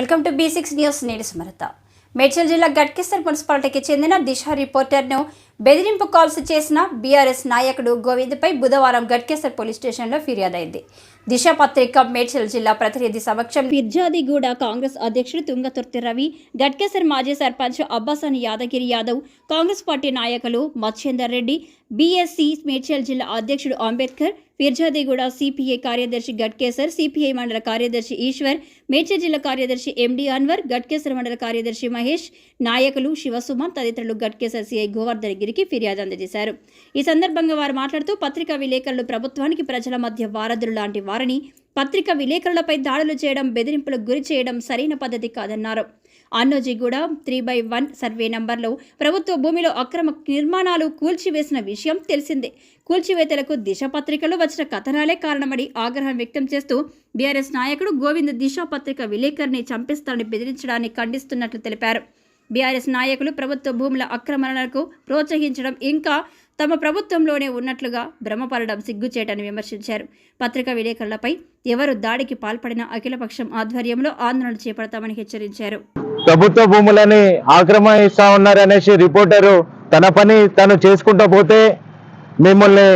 Welcome to B six news నేను స్మరత మేడ్చల్ జిల్లా గట్కిస్తర్ మున్సిపాలిటీకి చెందిన దిశ రిపోర్టర్ను బెదిరింపు కాల్స్ చేసిన బీఆర్ఎస్ నాయకుడు గోవింద్పై బుధవారం గట్కేసర్ పోలీస్ స్టేషన్లో ఫిర్యాదైంది. దిశ పత్రిక మేడ్చల్ జిల్లా ప్రతినిధి సమక్షం ఫిర్జాదిగూడ కాంగ్రెస్ అధ్యక్షుడు తుంగతుర్తి రవి గట్కేసర్ మాజీ సర్పంచ్ అబ్బాసాని యాదగిరి యాదవ్ కాంగ్రెస్ పార్టీ నాయకులు మత్స్యేందర్ రెడ్డి బీఎస్సీ మేడ్చల్ జిల్లా అధ్యక్షుడు అంబేద్కర్ ఫిర్జాదిగూడ సిపిఐ కార్యదర్శి గట్కేసర్ సిపిఐ మండల కార్యదర్శి ఈశ్వర్ మేడ్చల్ జిల్లా కార్యదర్శి ఎండి అన్వర్ గట్కేసర్ మండల కార్యదర్శి మహేష్ నాయకులు శివసుమన్ తదితరులు గట్కేసర్ సిఐ గోవర్ధన్ గిరికి ఫిర్యాదు అందజేశారు. ఈ సందర్భంగా వారు మాట్లాడుతూ పత్రికా విలేకరులు ప్రభుత్వానికి ప్రజల మధ్య వారధులు లాంటి వారని పత్రిక విలేకరులపై దాడులు చేయడం బెదిరింపులకు గురి చేయడం సరైన పద్ధతి కాదన్నారు. Annojiguda three by one survey నంబర్లో ప్రభుత్వ భూమిలో అక్రమ నిర్మాణాలు కూల్చివేసిన విషయం తెలిసిందే. కూల్చివేతలకు దిశ పత్రికలో వచ్చిన కథనాలే కారణమని ఆగ్రహం వ్యక్తం చేస్తూ బీఆర్ఎస్ నాయకుడు గోవింద్ దిశ పత్రిక విలేకరిని చంపిస్తారని బెదిరించడాన్ని ఖండిస్తున్నట్లు తెలిపారు. బీఆర్ఎస్ నాయకులు ప్రభుత్వ భూముల ఆక్రమణలకు ప్రోత్సహించడం ఇంకా తమ ప్రభుత్వంలోనే ఉన్నట్లుగా భ్రమపడడం సిగ్గుచేటని విమర్శించారు. పత్రికా విలేకరులపై ఎవరు దాడికి పాల్పడిన అఖిలపక్షం ఆధ్వర్యంలో ఆందోళన చేపడతామని హెచ్చరించారు. ప్రభుత్వ భూములని ఆక్రమిస్తా ఉన్నారనేసి రిపోర్టరు తన పని తను చేసుకుంటూ పోతే మిమ్మల్ని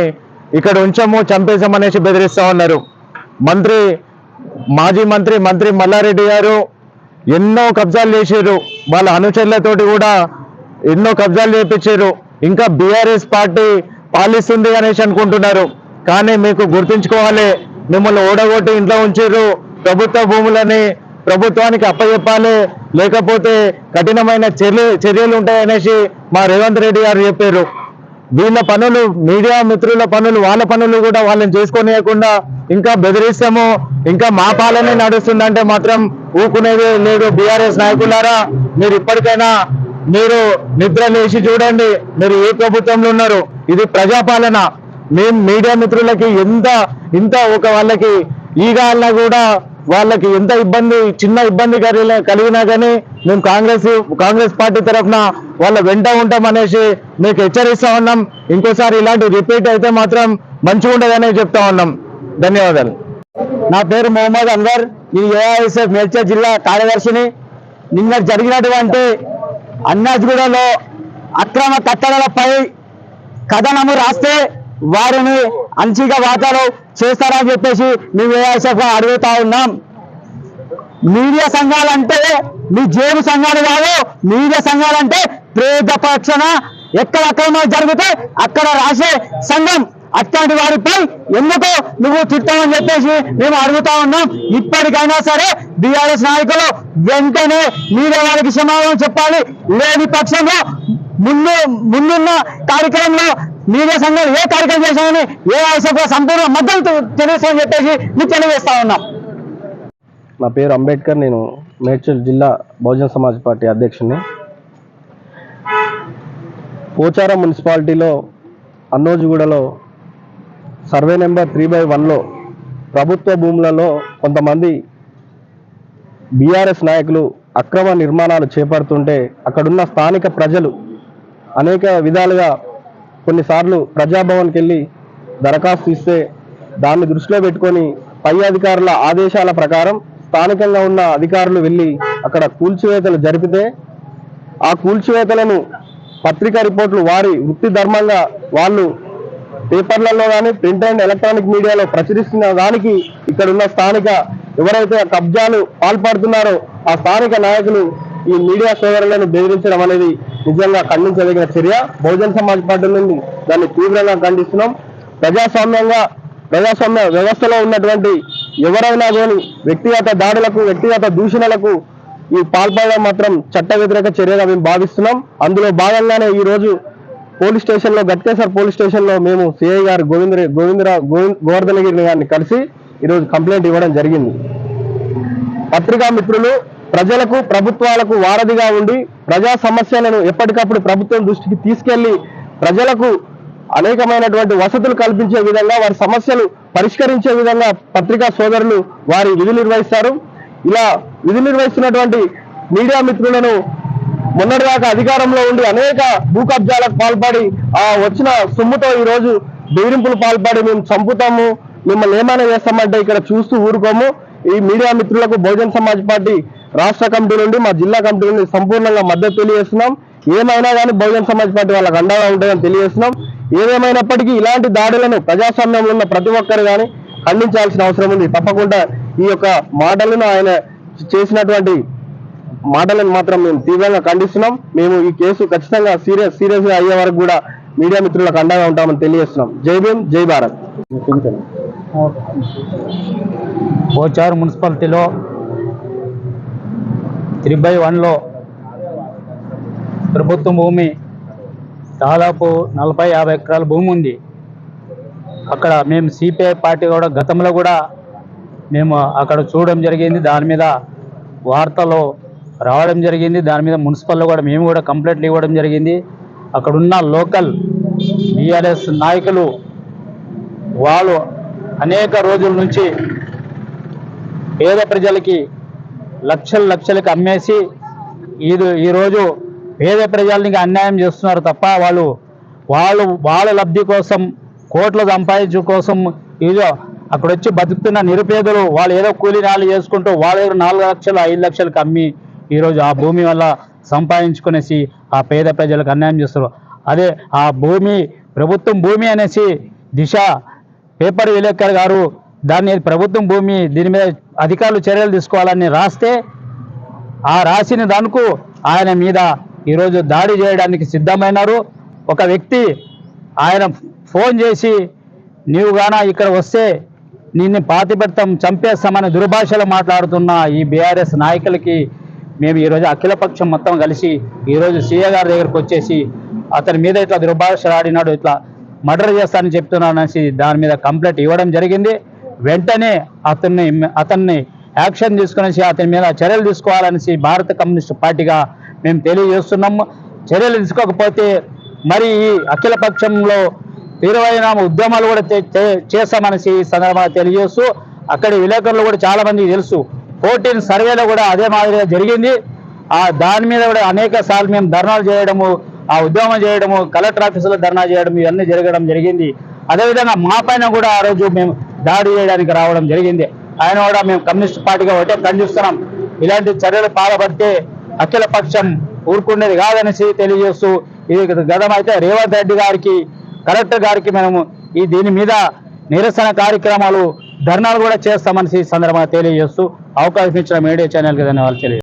ఇక్కడ ఉంచము చంపేశామనేసి బెదిరిస్తా ఉన్నారు. మంత్రి మాజీ మంత్రి మంత్రి మల్లారెడ్డి గారు ఎన్నో కబ్జాలు చేశారు. వాళ్ళ అనుచరులతోటి కూడా ఎన్నో కబ్జాలు చేపించారు. ఇంకా బీఆర్ఎస్ పార్టీ పాలిస్తుంది అనేసి అనుకుంటున్నారు. కానీ మీకు గుర్తుంచుకోవాలి మిమ్మల్ని ఓడగొట్టి ఇంట్లో ఉంచారు. ప్రభుత్వ భూములని ప్రభుత్వానికి అప్పచెప్పాలి. లేకపోతే కఠినమైన చర్యలు చర్యలు ఉంటాయనేసి మా రేవంత్ రెడ్డి గారు చెప్పారు. వీళ్ళ పనులు మీడియా మిత్రుల పనులు వాళ్ళ పనులు కూడా వాళ్ళని చేసుకోనియకుండా ఇంకా బెదిరిస్తాము ఇంకా మా పాలనే నడుస్తుందంటే మాత్రం ఊకునేది లేదు. బీఆర్ఎస్ నాయకులారా మీరు ఇప్పటికైనా మీరు నిద్ర లేచి చూడండి. మీరు ఏ ప్రభుత్వంలో ఉన్నారు? ఇది ప్రజాపాలన. మేము మీడియా మిత్రులకి ఎంత ఇంత ఒక వాళ్ళకి ఈగాళ్ళ కూడా వాళ్ళకి ఎంత ఇబ్బంది చిన్న ఇబ్బంది కలిగినా కానీ మేము కాంగ్రెస్ కాంగ్రెస్ పార్టీ తరఫున వాళ్ళ వెంట ఉంటాం అనేసి మీకు హెచ్చరిస్తా ఉన్నాం. ఇంకోసారి ఇలాంటి రిపీట్ అయితే మాత్రం మంచిగా ఉండదనే చెప్తా ఉన్నాం. ధన్యవాదాలు. నా పేరు మొహమ్మద్ అన్వర్. నేను ఏఐఎస్ఎఫ్ మేడ్చల్ జిల్లా కార్యదర్శిని. నిన్న జరిగినటువంటి అన్నాజ్గూడలో అక్రమ కట్టడలపై కథనము రాస్తే వారిని అంచిగా వాతాలు చేస్తారని చెప్పేసి మేము ఏఐఎస్ఎఫ్ అడుగుతా ఉన్నాం. మీడియా సంఘాలంటే మీ జేబు సంఘాలు కాదు మీడియా సంఘాలంటే ప్రేత పక్షణ ఎక్కడ అక్రమాలు జరిగితే అక్కడ రాసే సంఘం అట్లాంటి వారిపై ఎందుకు నువ్వు తిట్టామని చెప్పేసి మేము అడుగుతా ఉన్నాం. ఇప్పటికైనా సరే బీఆర్ఎస్ నాయకులు వెంటనే మీరే వారికి క్షమాపణ చెప్పాలి. లేని పక్షంలో ముందు ముందున్న కార్యక్రమంలో మీడియా సంఘం ఏ కార్యక్రమం చేశామని ఏ ఆశకు సంపూర్ణ మద్దతు తెలుస్తామని చెప్పేసి మీకు తెలియజేస్తా ఉన్నాం. నా పేరు అంబేద్కర్ నేను మేడ్చల్ జిల్లా బహుజన సమాజ్ పార్టీ అధ్యక్షుడిని. పోచారం మున్సిపాలిటీలో అన్నోజిగూడలో సర్వే నెంబర్ త్రీ బై వన్లో ప్రభుత్వ భూములలో కొంతమంది బీఆర్ఎస్ నాయకులు అక్రమ నిర్మాణాలు చేపడుతుంటే అక్కడున్న స్థానిక ప్రజలు అనేక విధాలుగా కొన్నిసార్లు ప్రజాభవన్కి వెళ్ళి దరఖాస్తు ఇస్తే దాన్ని దృష్టిలో పెట్టుకొని పై అధికారుల ఆదేశాల ప్రకారం స్థానికంగా ఉన్న అధికారులు వెళ్ళి అక్కడ కూల్చివేతలు జరిపితే ఆ కూల్చివేతలను పత్రికా రిపోర్ట్లు వారి వృత్తి ధర్మంగా వాళ్ళు పేపర్లలో కానీ ప్రింట్ అండ్ ఎలక్ట్రానిక్ మీడియాలో ప్రచురిస్తున్న దానికి ఇక్కడ ఉన్న స్థానిక ఎవరైతే కబ్జాలు పాల్పడుతున్నారో ఆ స్థానిక నాయకులు ఈ మీడియా సోదరులను బెదిరించడం అనేది నిజంగా ఖండించదగిన చర్య. బహుజన సమాజ్ పార్టీ నుండి దాన్ని తీవ్రంగా ఖండిస్తున్నాం. ప్రజాస్వామ్యంగా ప్రజాస్వామ్య వ్యవస్థలో ఉన్నటువంటి ఎవరైనా కానీ వ్యక్తిగత దాడులకు వ్యక్తిగత దూషణలకు ఈ పాల్పడడం మాత్రం చట్ట వ్యతిరేక చర్యగా మేము భావిస్తున్నాం. అందులో భాగంగానే ఈ రోజు పోలీస్ స్టేషన్లో పోలీస్ స్టేషన్లో మేము సిఐ గారు గోవింద గోవిందరావు గోవింద్ గోవర్ధనగిరి గారిని కలిసి ఈరోజు కంప్లైంట్ ఇవ్వడం జరిగింది. పత్రికా మిత్రులు ప్రజలకు ప్రభుత్వాలకు వారధిగా ఉండి ప్రజా సమస్యలను ఎప్పటికప్పుడు ప్రభుత్వం దృష్టికి తీసుకెళ్ళి ప్రజలకు అనేకమైనటువంటి వసతులు కల్పించే విధంగా వారి సమస్యలు పరిష్కరించే విధంగా పత్రికా సోదరులు వారి విధులు నిర్వహిస్తారు. ఇలా విధులు నిర్వహిస్తున్నటువంటి మీడియా మిత్రులను మొన్నటిదాకా అధికారంలో ఉండి అనేక భూ కబ్జాలకు పాల్పడి ఆ వచ్చిన సొమ్ముతో ఈ రోజు బెదిరింపులు పాల్పడి మేము చంపుతాము మిమ్మల్ని ఏమైనా చేస్తామంటే ఇక్కడ చూస్తూ ఊరుకోము. ఈ మీడియా మిత్రులకు బహుజన్ సమాజ్ పార్టీ రాష్ట్ర కమిటీ నుండి మా జిల్లా కమిటీ నుండి సంపూర్ణంగా మద్దతు తెలియజేస్తున్నాం. ఏమైనా కానీ బహుజన్ సమాజ్ పార్టీ వాళ్ళకి అండగా ఉంటుందని తెలియజేస్తున్నాం. ఏదేమైనప్పటికీ ఇలాంటి దాడులను ప్రజాస్వామ్యంలో ఉన్న ప్రతి ఒక్కరు కానీ ఖండించాల్సిన అవసరం ఉంది. తప్పకుండా ఈ యొక్క మాటలను ఆయన చేసినటువంటి మాటలను మాత్రం మేము తీవ్రంగా ఖండిస్తున్నాం. మేము ఈ కేసు ఖచ్చితంగా సీరియస్ సీరియస్గా అయ్యే వరకు కూడా మీడియా మిత్రులకు అండగా ఉంటామని తెలియజేస్తున్నాం. జై భీమ్ జై భారత్. పోచారు మున్సిపాలిటీలో త్రీ బై వన్లో ప్రభుత్వ భూమి దాదాపు నలభై యాభై ఎకరాల భూమి ఉంది. అక్కడ మేము సిపిఐ పార్టీ కూడా గతంలో కూడా మేము అక్కడ చూడడం జరిగింది. దాని మీద వార్తలో రావడం జరిగింది. దాని మీద మున్సిపల్లో కూడా మేము కూడా కంప్లైంట్లు ఇవ్వడం జరిగింది. అక్కడున్న లోకల్ బీఆర్ఎస్ నాయకులు వాళ్ళు అనేక రోజుల నుంచి పేద ప్రజలకి లక్షలు లక్షలకి అమ్మేసి ఇది ఈరోజు పేద ప్రజలకి అన్యాయం చేస్తున్నారు తప్ప వాళ్ళు వాళ్ళు వాళ్ళ లబ్ధి కోసం కోట్లు సంపాదించు కోసం ఏదో అక్కడ వచ్చి బతుకుతున్న నిరుపేదలు వాళ్ళు ఏదో కూలీ నాళ్ళు చేసుకుంటూ వాళ్ళ దగ్గర నాలుగు లక్షలు ఐదు లక్షలకు అమ్మి ఈరోజు ఆ భూమి వల్ల సంపాదించుకునేసి ఆ పేద ప్రజలకు అన్యాయం చేస్తారు అదే ఆ భూమి ప్రభుత్వం భూమి అనేసి దిశ పేపర్ విలేకర్ గారు దాన్ని ప్రభుత్వం భూమి దీని మీద అధికారులు చర్యలు తీసుకోవాలని రాస్తే ఆ రాసిన దానికి ఆయన మీద ఈరోజు దాడి చేయడానికి సిద్ధమైనారు. ఒక వ్యక్తి ఆయన ఫోన్ చేసి నీవు గాన ఇక్కడ వస్తే నిన్ను పాతిపెడతాం చంపేస్తామని దుర్భాషలో మాట్లాడుతున్న ఈ బీఆర్ఎస్ నాయకులకి మేము ఈరోజు అఖిలపక్షం మొత్తం కలిసి ఈరోజు సీఏ గారి దగ్గరకు వచ్చేసి అతని మీద ఇట్లా దుర్భాష ఆడినాడు ఇట్లా మర్డర్ చేస్తానని చెప్తున్నాను అనేసి దాని మీద కంప్లైంట్ ఇవ్వడం జరిగింది. వెంటనే అతన్ని అతన్ని యాక్షన్ తీసుకునేసి అతని మీద చర్యలు తీసుకోవాలనేసి భారత కమ్యూనిస్ట్ పార్టీగా మేము తెలియజేస్తున్నాము. చర్యలు తీసుకోకపోతే మరి ఈ అఖిల పక్షంలో తీవ్రమైన ఉద్యమాలు కూడా చే- చేస్తామనేసి ఈ సందర్భంగా తెలియజేస్తూ అక్కడి విలేకరులు కూడా చాలా మందికి తెలుసు. ఫోర్టీన్ సర్వేలో కూడా అదే మాదిరిగా జరిగింది. ఆ దాని మీద కూడా అనేక సార్లు మేము ధర్నాలు చేయడము ఆ ఉద్యమం చేయడము కలెక్టర్ ఆఫీసులో ధర్నా చేయడం ఇవన్నీ జరగడం జరిగింది. అదేవిధంగా మా పైన కూడా ఆ రోజు మేము దాడి చేయడానికి రావడం జరిగింది. ఆయన కూడా మేము కమ్యూనిస్ట్ పార్టీగా ఒకటే ఖండిస్తున్నాం. ఇలాంటి చర్యలు పాల్పడితే అఖిల పక్షం ఊరుకునేది కాదనేసి తెలియజేస్తూ ఇది గతం అయితే రేవంత్ రెడ్డి గారికి కలెక్టర్ గారికి మేము ఈ దీని మీద నిరసన కార్యక్రమాలు ధర్నాలు కూడా చేస్తామని సందర్భంగా తెలియజేస్తూ అవకాశం ఇచ్చిన మీడియా ఛానల్కి ధన్యవాదాలు తెలియజేస్తాం